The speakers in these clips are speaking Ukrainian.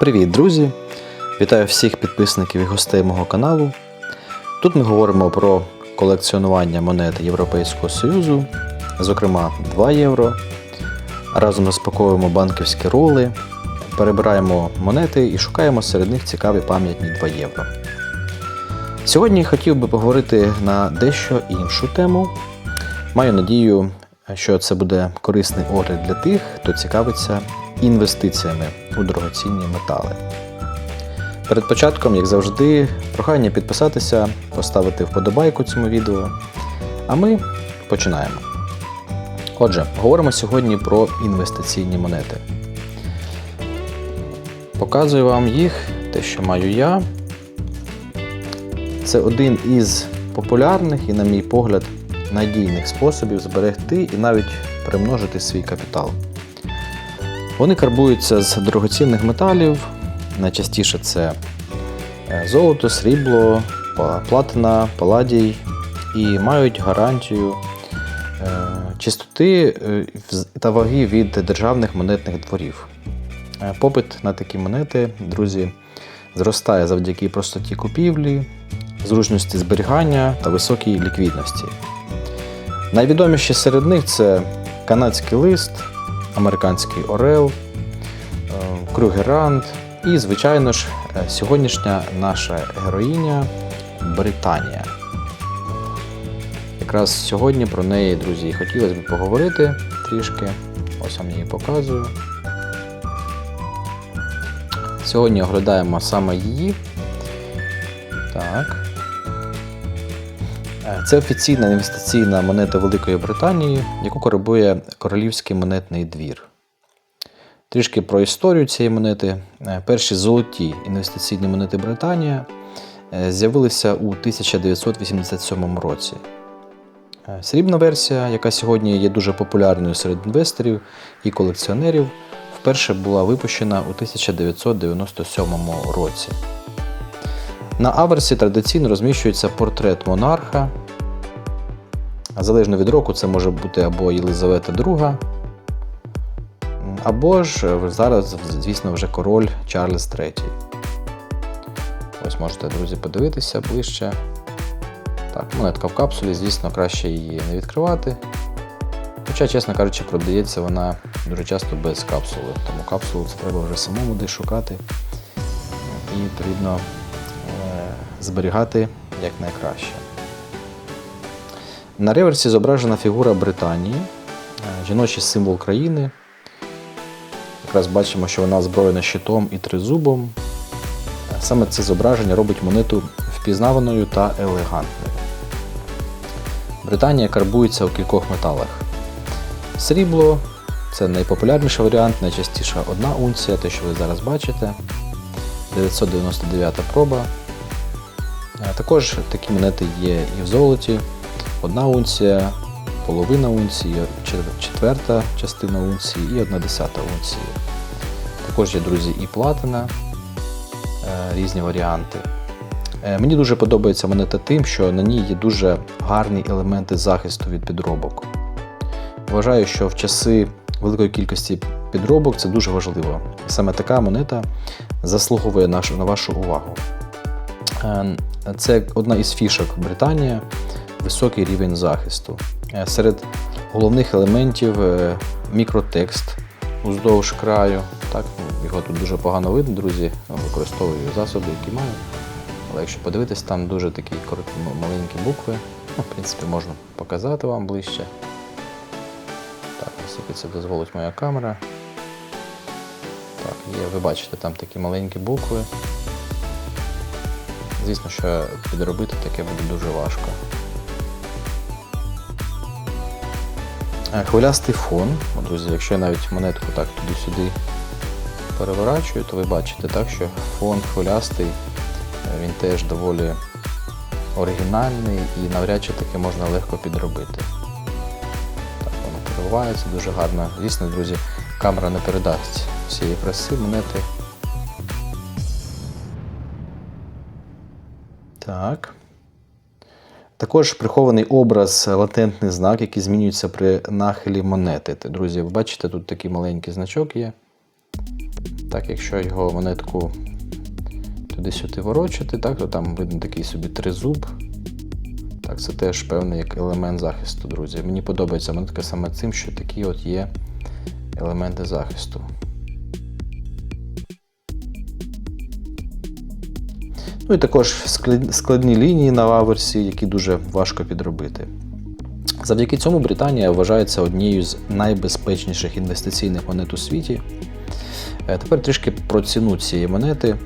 Привіт, друзі! Вітаю всіх підписників і гостей мого каналу. Тут ми говоримо про колекціонування монет Європейського Союзу, зокрема 2 євро. Разом розпаковуємо банківські роли, перебираємо монети і шукаємо серед них цікаві пам'ятні 2 євро. Сьогодні хотів би поговорити на дещо іншу тему. Маю надію, що це буде корисний огляд для тих, хто цікавиться інвестиціями у дорогоцінні метали. Перед початком, як завжди, прохання підписатися, поставити вподобайку цьому відео. А ми починаємо. Отже, говоримо сьогодні про інвестиційні монети. Показую вам їх, те, що маю я. Це один із популярних і, на мій погляд, надійних способів зберегти і навіть примножити свій капітал. Вони карбуються з дорогоцінних металів. Найчастіше це е, золото, срібло, платина, паладій і мають гарантію е, чистоти е, та ваги від державних монетних дворів. Попит на такі монети, друзі, зростає завдяки простоті купівлі, зручності зберігання та високій ліквідності. Найвідоміші серед них це канадський лист, американський орел, е, Крюгерант і, звичайно ж, е, сьогоднішня наша героїня Британія. Якраз сьогодні про неї, друзі, хотілося б поговорити трішки. Ось вам її показую. Сьогодні оглядаємо саме її. Так. Е, Це офіційна інвестиційна монета Великої Британії, яку коригує королівський монетний двір. Трішки про історію цієї монети. Е, Перші золоті інвестиційні монети Британія е, з'явилися у 1987 році. Срібна версія, яка сьогодні є дуже популярною серед інвесторів і колекціонерів, вперше була випущена у 1997 році. На аверсі традиційно розміщується портрет монарха. Залежно від року, це може бути або Єлизавета II, або ж е, зараз, звісно, вже король Чарльз III. Ось можете, друзі, подивитися ближче. Так, монетка в капсулі, звісно, краще її не відкривати. Хоча, чесно кажучи, продається вона дуже часто без капсули, тому капсулу це треба вже самому десь шукати. І потрібно зберігати якнайкраще. На реверсі зображена фігура Британії, е, жіночий символ країни. Якраз бачимо, що вона озброєна щитом і тризубом. Е, Саме це зображення робить монету впізнаваною та елегантною. Британія карбується у кількох металах. Срібло це найпопулярніший варіант, найчастіше одна унція, те, що ви зараз бачите. 999 проба. Е, Також такі монети є і в золоті. Одна унція, половина унції, четверта частина унції і одна десята унції. Також є, друзі, і платина, е, різні варіанти. Е, Мені дуже подобається монета тим, що на ній є дуже гарні елементи захисту від підробок. Вважаю, що в часи великої кількості підробок це дуже важливо. Саме така монета заслуговує на вашу увагу. Це одна із фішок Британія високий рівень захисту. Е, Серед головних елементів е, мікротекст уздовж краю. Так, його тут дуже погано видно, друзі. Використовую засоби, які маю. Але якщо подивитись, там дуже такі короткі, маленькі букви. Ну, в принципі, можна показати вам ближче. Так, наскільки це дозволить моя камера. Так, є, ви бачите, там такі маленькі букви. Звісно, що підробити таке буде дуже важко. Хвилястий фон. Друзі, якщо я навіть монетку так туди-сюди переворачую, то ви бачите так, що фон хвилястий, е, він теж доволі оригінальний і навряд чи таке можна легко підробити. Так, воно переливається дуже гарно. Звісно, друзі, камера не передасть всієї краси монети. Так. Також прихований образ, латентний знак, який змінюється при нахилі монети. Друзі, ви бачите, тут такий маленький значок є. Так, якщо його монетку туди-сюди ворочати, так, то там видно такий собі тризуб. Так, це теж певний як елемент захисту, друзі. Мені подобається монетка саме цим, що такі от є елементи захисту. Ну і також складні лінії на аверсі, які дуже важко підробити. Завдяки цьому Британія вважається однією з найбезпечніших інвестиційних монет у світі. Е, Тепер трішки про ціну цієї монети.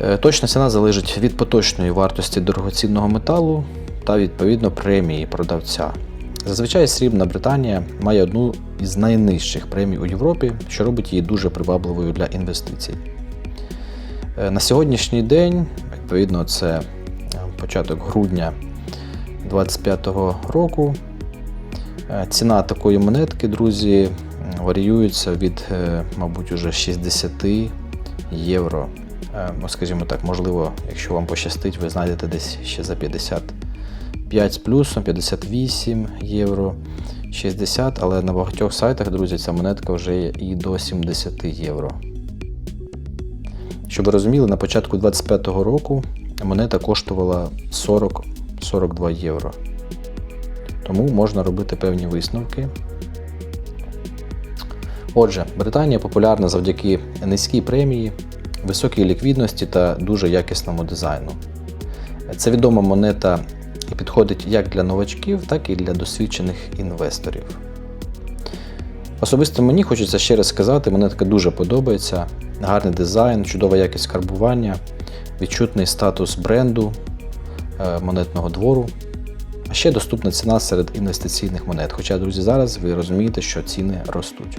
Е, Точна ціна залежить від поточної вартості дорогоцінного металу та відповідно премії продавця. Зазвичай срібна Британія має одну із найнижчих премій у Європі, що робить її дуже привабливою для інвестицій. Е, На сьогоднішній день, відповідно, це е, початок грудня 2025 року. Е, Ціна такої монетки, друзі, варіюється від, е, мабуть, уже 60 євро. Ну, скажімо так, можливо, якщо вам пощастить, ви знайдете десь ще за 55 з плюсом, 58 євро, 60, але на багатьох сайтах, друзі, ця монетка вже і до 70 євро. Щоб ви розуміли, на початку 25-го року монета коштувала 40-42 євро. Тому можна робити певні висновки. Отже, Британія популярна завдяки низькій премії, високій ліквідності та дуже якісному дизайну. Це відома монета і підходить як для новачків, так і для досвідчених інвесторів. Особисто мені хочеться ще раз сказати, монетка дуже подобається. Гарний дизайн, чудова якість карбування, відчутний статус бренду е, монетного двору. А ще доступна ціна серед інвестиційних монет. Хоча, друзі, зараз ви розумієте, що ціни ростуть.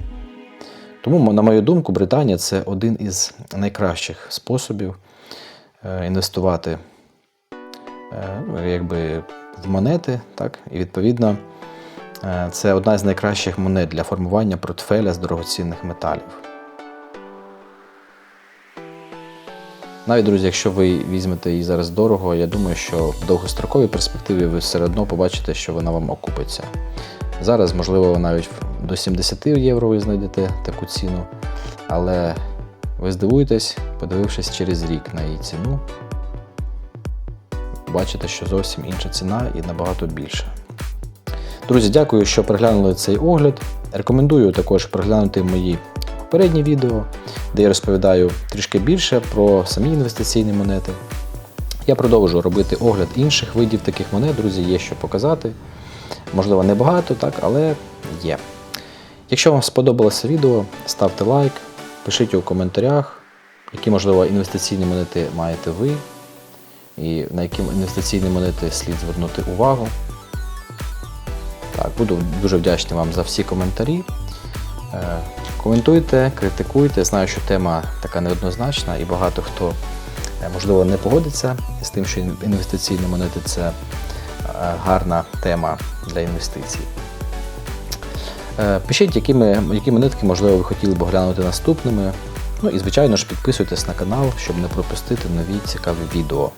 Тому, на мою думку, Британія це один із найкращих способів е, інвестувати е, ну, якби в монети, так? і відповідно це одна з найкращих монет для формування портфеля з дорогоцінних металів. Навіть, друзі, якщо ви візьмете її зараз дорого, я думаю, що в довгостроковій перспективі ви все одно побачите, що вона вам окупиться. Зараз, можливо, навіть до 70 євро ви знайдете таку ціну, але ви здивуєтесь, подивившись через рік на її ціну, бачите, що зовсім інша ціна і набагато більша. Друзі, дякую, що переглянули цей огляд. Рекомендую також переглянути мої попередні відео, де я розповідаю трішки більше про самі інвестиційні монети. Я продовжу робити огляд інших видів таких монет, друзі, є що показати. Можливо, не багато, так, але є. Якщо вам сподобалося відео, ставте лайк, пишіть у коментарях, які, можливо, інвестиційні монети маєте ви, і на які інвестиційні монети слід звернути увагу. Так, буду дуже вдячний вам за всі коментарі. Коментуйте, критикуйте. Знаю, що тема така неоднозначна і багато хто, е, можливо, не погодиться з тим, що інвестиційні монети це е, гарна тема для інвестицій. Е, Пишіть, які, ми, які монетки, можливо, ви хотіли б оглянути наступними. Ну і, звичайно ж, підписуйтесь на канал, щоб не пропустити нові цікаві відео.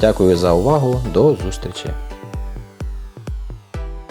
Дякую за увагу, до зустрічі!